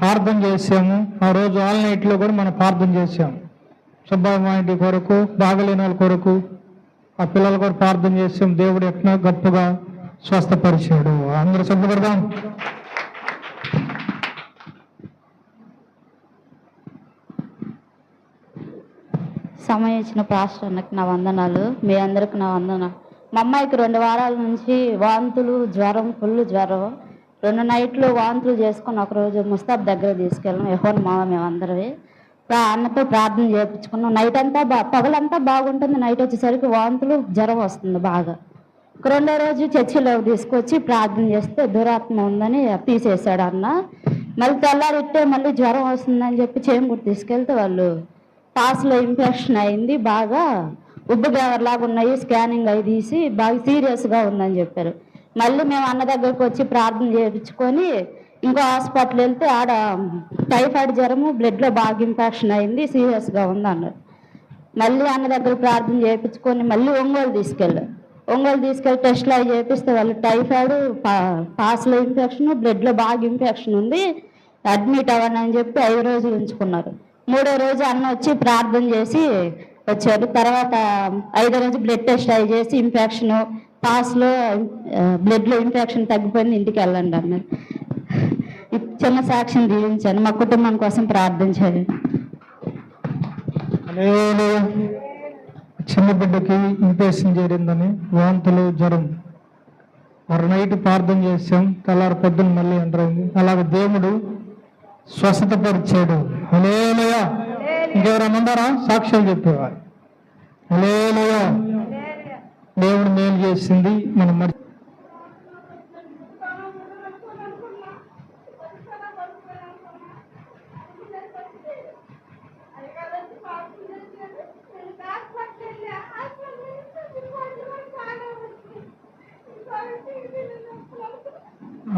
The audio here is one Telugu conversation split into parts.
ప్రార్థన చేసాము ఆ రోజు ఆల్ నైట్లో కూడా మనం ప్రార్థన చేసాము సుబ్బమ్మ ఇంటి కొరకు బాగలేని వాళ్ళ కొరకు ఆ పిల్లల కొరకు ప్రార్థన చేసాం దేవుడు ఎట్లా గొప్పగా స్వస్థపరిచాడు. అందరూ శుభ్రపడదాం సమయం ఇచ్చిన పాస్టర్కి నా వందనాలు. మీ అందరికి నా వందనాలు. మా అమ్మాయికి రెండు వారాల నుంచి వాంతులు జ్వరం ఫుల్ జ్వరం. రెండు నైట్లు వాంతులు చేసుకుని ఒకరోజు ముస్తాబ్ దగ్గర తీసుకెళ్ళాం. యహోన్ మామ మేమందరివి అన్నతో ప్రార్థన చేయించుకున్నాం నైట్ అంతా బా పగలంతా బాగుంటుంది. నైట్ వచ్చేసరికి వాంతులు జ్వరం వస్తుంది బాగా. ఒక రెండో రోజు చర్చిలో తీసుకొచ్చి ప్రార్థన చేస్తే దురాత్మ ఉందని తీసేశాడు అన్న. మళ్ళీ తెల్లారిట్టే మళ్ళీ జ్వరం వస్తుందని చెప్పి చేమూరు తీసుకెళ్తే వాళ్ళు పాస్లో ఇన్ఫెక్షన్ అయింది. బాగా ఉబ్బు లాగా ఉన్నాయి. స్కానింగ్ అవి తీసి బాగా సీరియస్గా ఉందని చెప్పారు. మళ్ళీ మేము అన్న దగ్గరకు వచ్చి ప్రార్థన చేయించుకొని ఇంకో హాస్పిటల్ వెళ్తే ఆడ టైఫాయిడ్ జ్వరము బ్లడ్లో బాగా ఇన్ఫెక్షన్ అయింది సీరియస్గా ఉంది అన్నారు. మళ్ళీ అన్న దగ్గర ప్రార్థన చేయించుకొని మళ్ళీ ఒంగోలు తీసుకెళ్ళారు ఒంగోలు తీసుకెళ్ళి టెస్ట్లు అవి చేపిస్తే వాళ్ళు టైఫాయిడ్ పా- పాస్లో ఇన్ఫెక్షన్ బ్లడ్లో బాగా ఇన్ఫెక్షన్ ఉంది అడ్మిట్ అవ్వండి అని చెప్పి ఐదు రోజులు ఉంచుకున్నారు. మూడో రోజు అన్న వచ్చి ప్రార్థన చేసి వచ్చారు. తర్వాత ఐదో రోజు బ్లడ్ టెస్ట్ అవి చేసి ఇన్ఫెక్షన్ పాస్లో బ్లడ్లో ఇన్ఫెక్షన్ తగ్గిపోయింది ఇంటికి వెళ్ళండి అన్నారు. చిన్న సాక్ష్యం దీవించాను మా కుటుంబం కోసం ప్రార్థించాలి చిన్న బిడ్డకి ఇన్ఫెక్షన్ చేరిందని వాంతులు జ్వరం. మరి నైట్ ప్రార్థన చేసాం తెల్లారి పొద్దున్న మళ్ళీ ఎంటర్ అయింది. అలాగే దేవుడు స్వస్థతపరిచాడు హలేలుయ ఇంకెవరైనా ఉన్నారా? సాక్ష్యం చెప్పేవారు. హలేలుయ దేవుడు మేలు చేసింది మనం మరి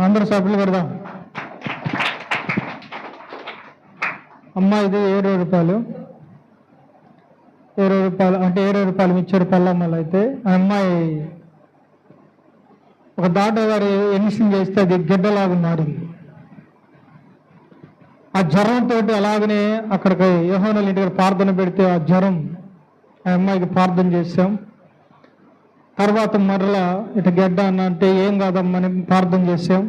అందరు సభ్యులు పెడదాం. అమ్మ ఇది ఇరవై రూపాయలు. ఇరవై రూపాయలు అంటే ఇరవై రూపాయలు ఇచ్చే పల్లమ్మలు అయితే ఆ అమ్మాయి ఒక దాట గారు ఎమిషన్ చేస్తే అది గిడ్డలాగా మారింది. ఆ జ్వరంతో అలాగనే అక్కడికి యోహోనల ఇంటి దగ్గర ప్రార్థన పెడితే ఆ జ్వరం ఆ అమ్మాయికి ప్రార్థన చేసాం తర్వాత మరలా ఇటు గడ్డ అన్న అంటే ఏం కాదమ్మని ప్రార్థన చేసాం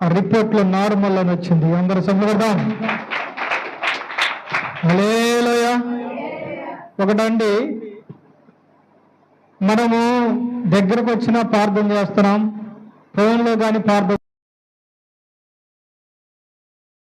ఆ రిపోర్ట్లో నార్మల్ అని వచ్చింది. అందరూ సంబరదాం అలే ఒకటండి మనము దగ్గరకు వచ్చిన ప్రార్థన చేస్తున్నాం. ఫోన్లో కానీ ప్రార్థన